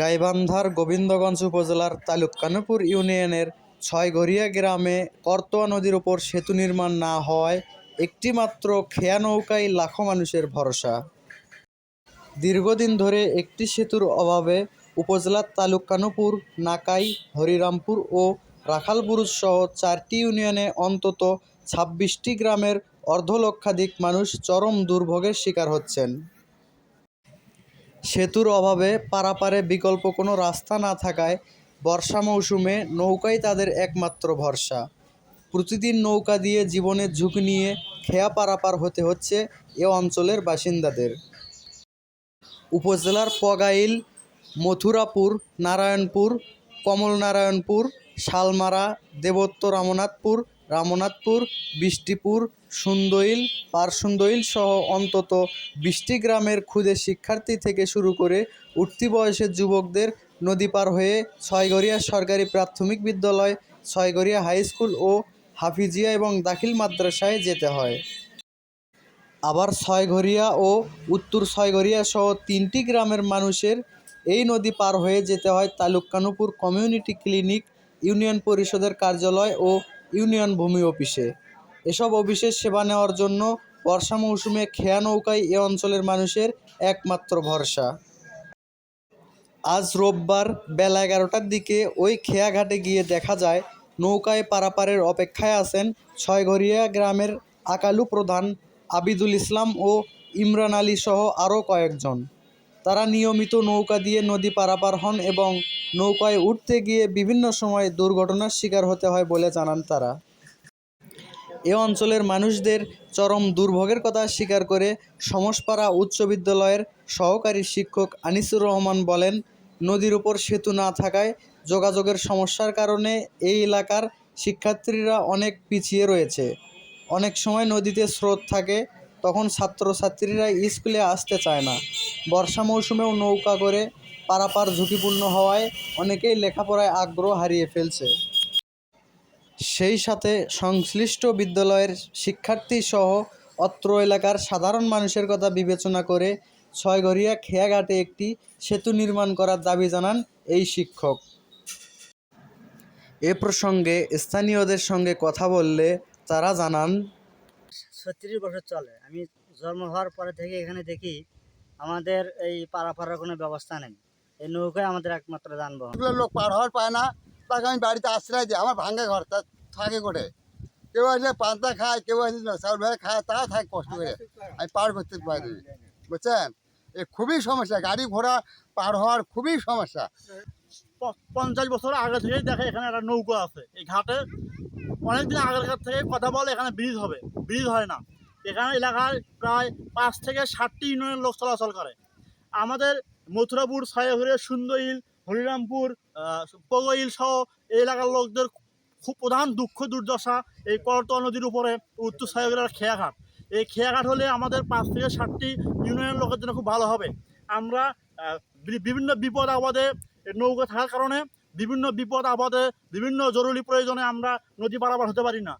গাইবান্ধার গোবিন্দগঞ্জ উপজেলার তালুকানুপুর ইউনিয়নের ছয়ঘরিয়া গ্রামে করতোয়া নদীর ওপর সেতু নির্মাণ না হওয়ায় একটিমাত্র খেয়া নৌকায় লাখো মানুষের ভরসা। দীর্ঘদিন ধরে একটি সেতুর অভাবে উপজেলার তালুকানুপুর নাকাই, হরিরামপুর ও রাখালবুরুজ সহ চারটি ইউনিয়নে অন্তত ছাব্বিশটি গ্রামের অর্ধলক্ষাধিক মানুষ চরম দুর্ভোগের শিকার হচ্ছেন। সেতুর অভাবে পারাপারে বিকল্প কোনো রাস্তা না থাকায় বর্ষা মৌসুমে নৌকাই তাদের একমাত্র ভরসা। প্রতিদিন নৌকা দিয়ে জীবনের ঝুঁকি নিয়ে খেয়া পারাপার হতে হচ্ছে এ অঞ্চলের বাসিন্দাদের। উপজেলার পগাইল, মথুরাপুর, নারায়ণপুর, কমলনারায়ণপুর, শালমারা দেবত্ব রামনাথপুর রামনাথপুর, বৃষ্টিপুর, সুন্দইল, পারসুন্দইল সহ অন্তত বিশটি গ্রামের ক্ষুদে শিক্ষার্থী থেকে শুরু করে উঠতি বয়সের যুবকদের নদী পার হয়ে ছয়গড়িয়া সরকারি প্রাথমিক বিদ্যালয়, ছয়গড়িয়া হাই স্কুল ও হাফিজিয়া এবং দাখিল মাদ্রাসায় যেতে হয়। আবার ছয়ঘরিয়া ও উত্তর ছয়ঘরিয়া সহ তিনটি গ্রামের মানুষের এই নদী পার হয়ে যেতে হয় তালুকানুপুর কমিউনিটি ক্লিনিক, ইউনিয়ন পরিষদের কার্যালয় ও ইউনিয়ন ভূমি অফিসে। এসব অফিসের সেবা নেওয়ার জন্য বর্ষা মৌসুমে খেয়া নৌকাই এ অঞ্চলের মানুষের একমাত্র ভরসা। আজ রোববার বেলা এগারোটার দিকে ওই খেয়াঘাটে গিয়ে দেখা যায়, নৌকায় পারাপারের অপেক্ষায় আছেন ছয়ঘরিয়া গ্রামের আকালু প্রধান আবিদুল ইসলাম ও ইমরান আলী সহ আরও কয়েকজন। তারা নিয়মিত নৌকা দিয়ে নদী পারাপার হন এবং নৌকায় উঠতে গিয়ে বিভিন্ন সময় দুর্ঘটনার শিকার হতে হয় বলে জানান তারা। এ অঞ্চলের মানুষদের চরম দুর্ভোগের কথা স্বীকার করে সমসপাড়া উচ্চ বিদ্যালয়ের সহকারী শিক্ষক আনিসুর রহমান বলেন, নদীর উপর সেতু না থাকায় যোগাযোগের সমস্যার কারণে এই এলাকার শিক্ষার্থীরা অনেক পিছিয়ে রয়েছে। অনেক সময় নদীতে স্রোত থাকে, তখন ছাত্রছাত্রীরা স্কুলে আসতে চায় না। বর্ষা মৌসুমেও নৌকা করে পারাপার ঝুঁকিপূর্ণ হওয়ায় অনেকেই লেখাপড়ায় আগ্রহ হারিয়ে ফেলছে। সেই সাথে সংশ্লিষ্ট বিদ্যালয়ের শিক্ষার্থী সহ অত্র এলাকার সাধারণ মানুষের কথা বিবেচনা করে ছয়ঘরিয়া খেয়াঘাটে একটি সেতু নির্মাণ করার দাবি জানান এই শিক্ষক। এ প্রসঙ্গে স্থানীয়দের সঙ্গে কথা বললে তারা জানান, ছত্রিশ বছর চলে। আমি জন্ম হওয়ার পরে থেকে এখানে দেখি আমাদের এই পারাপাড়ার কোনো ব্যবস্থা নেই। এই নৌকায় আমাদের একমাত্র যানবাহন। লোক পার হওয়ার পায় না। তাকে আমি বাড়িতে আশ্রয় দিই। আমার ভাঙ্গা ঘর তা থাকে করে কেউ আসলে পান্তা খায় কেউ আসলে চাউল ভাই খায় তা থাকে কষ্ট করে। আমি পার করতে পারি। বুঝছেন? এ খুবই সমস্যা। গাড়ি ঘোড়া পার হওয়ার খুবই সমস্যা। প- পঞ্চাশ বছর আগে থেকেই দেখে এখানে একটা নৌকা আছে। এই ঘাটে অনেকদিন আগেকার থেকে কথা বলে এখানে ব্রিজ হবে। ব্রিজ হয় না। এখানে এলাকায় প্রায় পাঁচ থেকে ষাটটি ইউনিয়নের লোক চলাচল করে। আমাদের মথুরাপুর সাহেবরে সুন্দইল হরিরামপুর আহ, পগইল সহ এই এলাকার লোকদের খুব প্রধান দুঃখ দুর্দশা এই করতোয়া নদীর উপরে উত্তর সাহেবের খেয়াঘাট। এই খেয়াঘাট হলে আমাদের পাঁচ থেকে ষাটটি ইউনিয়নের লোকের জন্য খুব ভালো হবে। আমরা বিভিন্ন বিপদ আপদে নৌকা থাকার কারণে বিভিন্ন বিপদ আপদে বিভিন্ন জরুরি প্রয়োজনে আমরা নদী পারাপার হতে পারি না।